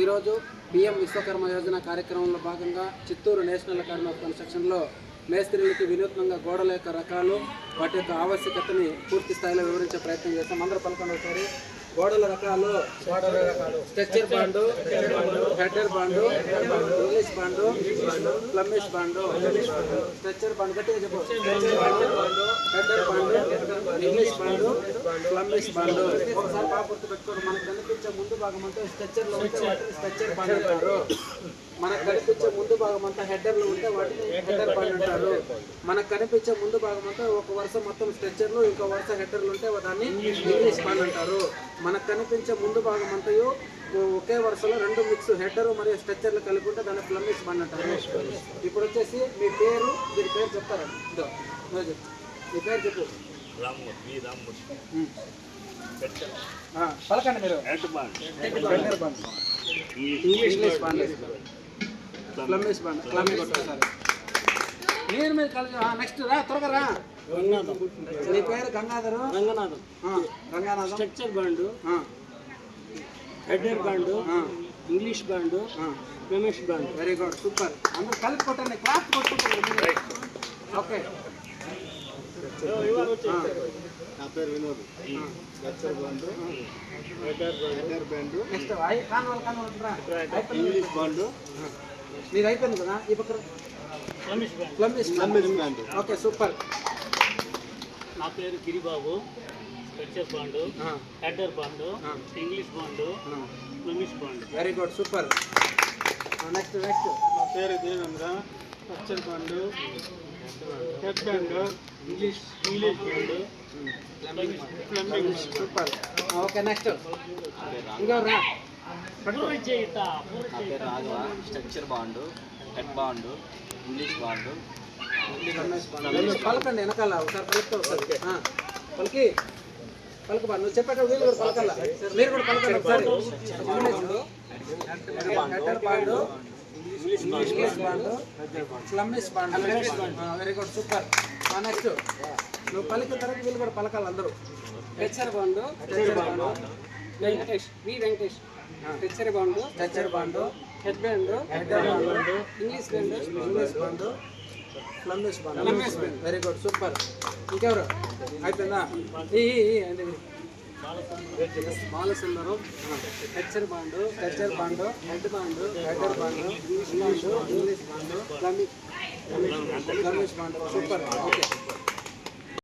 ఈరోజు పిఎం విశ్వకర్మ యోజన కార్యక్రమంలో భాగంగా చిత్తూరు నేషనల్ అకాడమీ ఆఫ్ కన్స్ట్రక్షన్లో మేస్త్రీలకి వినూత్నంగా గోడల యొక్క రకాలు వాటి యొక్క ఆవశ్యకతని పూర్తి స్థాయిలో వివరించే ప్రయత్నం చేస్తాం. అందరూ పలకండి ఒకసారి గోడల రకాలు గోడల రకాలు structure bond. Header bond English bond Flemish bond structure bond గట్టిగా చెప్పు. Header bond English bond Flemish bond ఒకసారి బాగా గుర్తు పెట్టుకోరు మనకు కనిపించే ముందు భాగం అంతా స్ట్రక్చర్లో ఉంటే వాటిని స్ట్రక్చర్ అంటారు. మనకు కనిపించే ముందు భాగం అంతా హెడ్డర్లు లో ఉంటే వాటిని హెడ్డర్ బాండ్ అంటారు. మనకు కనిపించే ముందు భాగం అంతా ఒక వరుస మొత్తం స్ట్రెచ్చర్లు ఇంకో వరుస హెడ్డర్లు ఉంటే దాన్ని ఇంగ్లీష్ బాండ్ అంటారు. మనకు కనిపించే ముందు భాగం అంతయు ఒకే వరుసలో రెండు మిక్స్ హెడర్ మరియు స్ట్రక్చర్లు కలిపి ఉంటే దాన్ని ప్లమిష్ బాండ్ అంటారు ఇప్పుడు వచ్చేసి మీ పేరు దీని పేరు చెప్తారా? ఇదో, నువ్వే చెప్పు. మీ పేరు చెప్పు. పలకండి మీరు. ఇంగ్లీష్ బాండ్ ప్లమిష్ బాండ్ మీరు మీరు కలిసి నెక్స్ట్ రా త్వరగా రా. నీ పేరు గంగాధరు? రంగనాథం ఆ, రంగనాథం స్ట్రక్చర్ బాండు ఆ, హెడర్ బాండు ఆ, ఇంగ్లీష్ బాండు ఆ. Ramesh bond very good super అందరూ కలిపి కొట్టండి క్లాస్ కొట్టుకుంటారు ఓకే ఆ, నా పేరు Vinod structure bond header bond next I కాన్ వాళ్ళు కాన్ వాళ్ళు రా. అయిపోయింది. ఇంగ్లీష్ బాండ్ నీది అయిపోయింది కదా ఈ పక్కన Ramesh bond Flemish plumbing bond okay super నా పేరు Giribabu structure bond header bond English bond Ramesh bond very good super next next నా పేరు Devendra. Structure bond head bond English English bond plumbing super okay next ఇంకా రా. నా పేరు Raghava. Structure bond head bond English bond పలకండి వెనకాల ఒకసారి పలుకుతా ఒకసారి. పలికి. పలకబా నువ్వు చెప్పేటప్పుడు వీళ్ళు కూడా పలకాల మీరు కూడా పలకండి ఒకసారి. Bond English bond Flemish bond very good super next నువ్వు పలికిన తర్వాత వీళ్ళు కూడా పలకాలి అందరూ. స్ట్రక్చర్ bond Venkatesh V Venkatesh. Structure bond structure bond. Head bond header bond. English bond. English bond. Flemish bond very good super ఇంకెవరు? అయిపోయిందా? ఈ అంటే. Balasundaram structure bond structure bond head bond header bond English bond English bond Flemish bond. Super. Okay.